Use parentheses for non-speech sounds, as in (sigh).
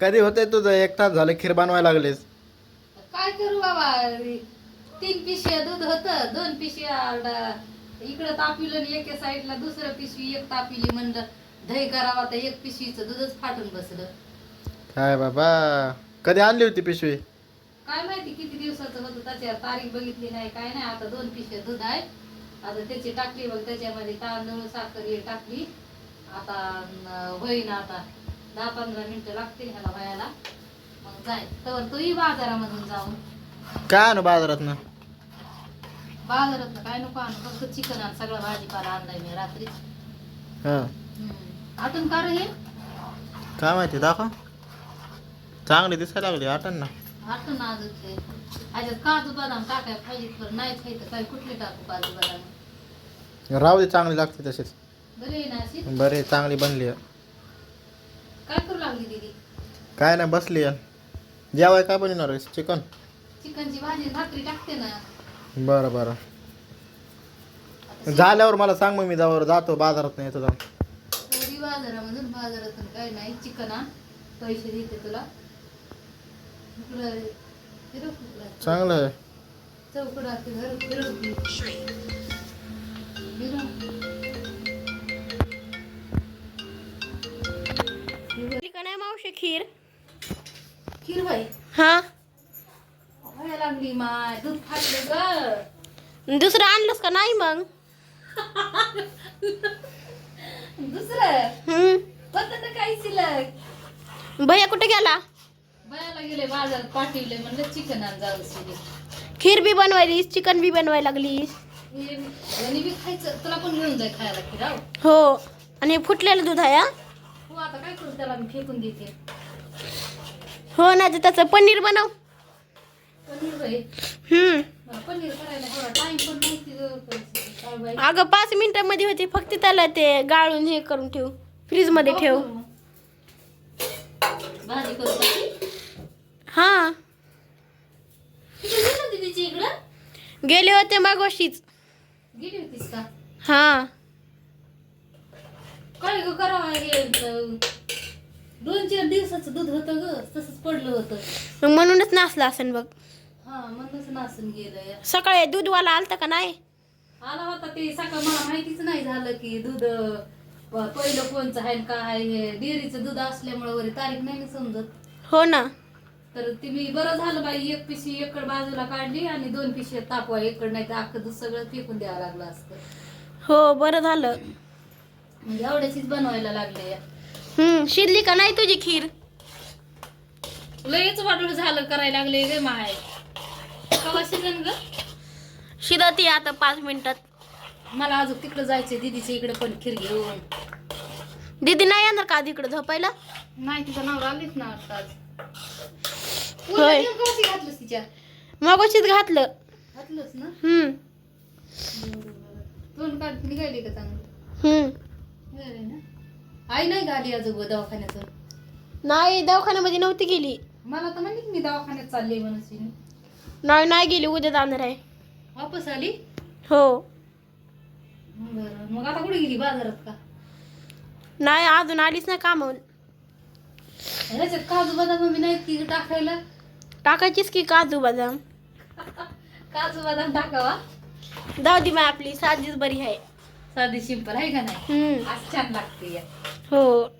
कधी होते तुझं? एक तास झालं खीर बनवायला लागलेस. काय करू बाबा? तीन पिशव्या दूध होतं दोन पिशव्या इकडं तापिलं आणि एका साईडला दुसरं पिशवी एक तापिली म्हणलं दही करावा तर एक पिशवीचं दूधच फाटून बसलं. काय बाबा? कधी आणली होती पिशवी? काय माहिती किती दिवसाचं होतं त्याच्यावर तारीख बघितली नाही काय नाही आता दोन पिशव्या दूध आहे. आता त्याची टाकली बघ त्याच्यामध्ये तांदूळ साखर हे टाकली. आता होईन आता. दहा पंधरा मिनिटं लागतील ह्याला व्हायला. मग जाय. तर तूही बाजारामधून जाऊन. काय आणू बाजारात ना बाजारात काय नको आणू. फक्त चिकन आण सगळा भाजीपाला आणलाय मी रात्री. हा. आठून का रे हे. काय माहिती दाखव. चांगली दिसायला लागली आठण ना आठून अजून ते ह्याच्यात काजू बदाम टाकाय पाहिजे तर आहे तर काय कुठले टाकू काजू बदाम? राहू दे चांगली लागते तशीच. बरे ना अशी? बरे चांगली बनली आहे. काय करू लागली दीदी काय नाही बसली आहे. जेवाय काय बनवणार आहेस चिकन चिकनची भाजी भाकरी टाकते ना बरं बरं झाल्यावर मला सांग मग मी जावर जातो बाजारात नाही येतो जाऊन थोडी बाजारामधून बाजारातून काय नाही चिकन आण पैसे देते तुला इकडं फिरव इकडं. चांगलं आहे फिरव. फिरव. का नाही मावशी खीर? खीर बाई हा. व्हायला लागली माय. दूध फाटलं ग. दुसरं आणलंस का नाही मग? दुसरं? हम्म. होतं ना काही शिल्लक. भैया कुठे गेला? बायाला गेले बाजारात पाठवले म्हणलं चिकन आण जाऊ शिले खीर बी बनवायलीस चिकन बी बनवायला लागलीस? हे बी खायचं. तुला पण घेऊन जाय खायला खिराव हो. आणि फुटलेलं दूध आहे हा? हो आता काय करू त्याला? मी फेकून देते. हो ना तर त्याचं पनीर बनव. पनीर बाई हम्म. मला पनीर करायला थोडा टाइम पण माहिती काय बाई. अगं पाच मिनिटामध्ये होते फक्त त्याला ते गाळून हे करून ठेव. फ्रीजमध्ये ठेव. भाजी करू का? हा. गेली होती तिची इकडं? गेले होते मागोशीच. गेली होतीस का? हा. काय ग करावं हे अं, दोन चार दिवसाचं दूध होतं ग तसंच पडलं होतं. मग म्हणूनच नासला असेल बघ. हा म्हणूनच नासून गेलं सकाळी दूधवाला आलता का नाही? आला होता ते सकाळ मला माहितीच नाही झालं की दूध अं, प- पहिलं कोणचं आहे आणि काय आहे हे. डेअरीचं दूध असल्यामुळे वरी तारीख नाही ना समजत. हो ना. तर ती मी बरं झालं बाई एक पिशवी एकड बाजूला काढली आणि दोन पिशव्या तापवा एकड नाही तर अख्खं दूध सगळं फेकून द्यावं लागलं असतं. हो बरं झालं. एवढ्याचीच बनवायला लागले. हम्म शिजली का नाही तुझी खीर? लयच वाटून झालं करायला लागले गे माय. कवा सीजन ग? शिजती आता पाच मिनिटात. मला अजून तिकडे जायचंय दीदीच्या इकडे पण खीर घेऊन. दीदी नाही येणार का आधी इकडे झोपायला? नाही तिचं नाव आलीच ना आता. आज होय. घातलंस तिच्या? मगोशीच घातलं. घातलंस ना? हम्म. तोंड काढ निघाली का चांगलं? हम्म. आई नाही गाली अजून दवाखान्यातून नाही दवाखान्यामध्ये नव्हती गेली. मला तर म्हणली की मी दवाखान्यात चालले म्हणून नाही नाही गेली उद्या जाणार आहे. वापस आली? हो. बरं मग आता कुठे गेली? बाजारात का? नाही अजून आलीच नाही कामावून ह्याच्यात काजू बदाम मी नाही ती टाकायला. टाकायचीच की काजू बदाम (laughs) काजू बदाम टाकावा. जाऊ दे मग आपली साधीच बरी आहे. साधी सिंपल आहे का नाही? हम्म. आज छान लागते या. हो.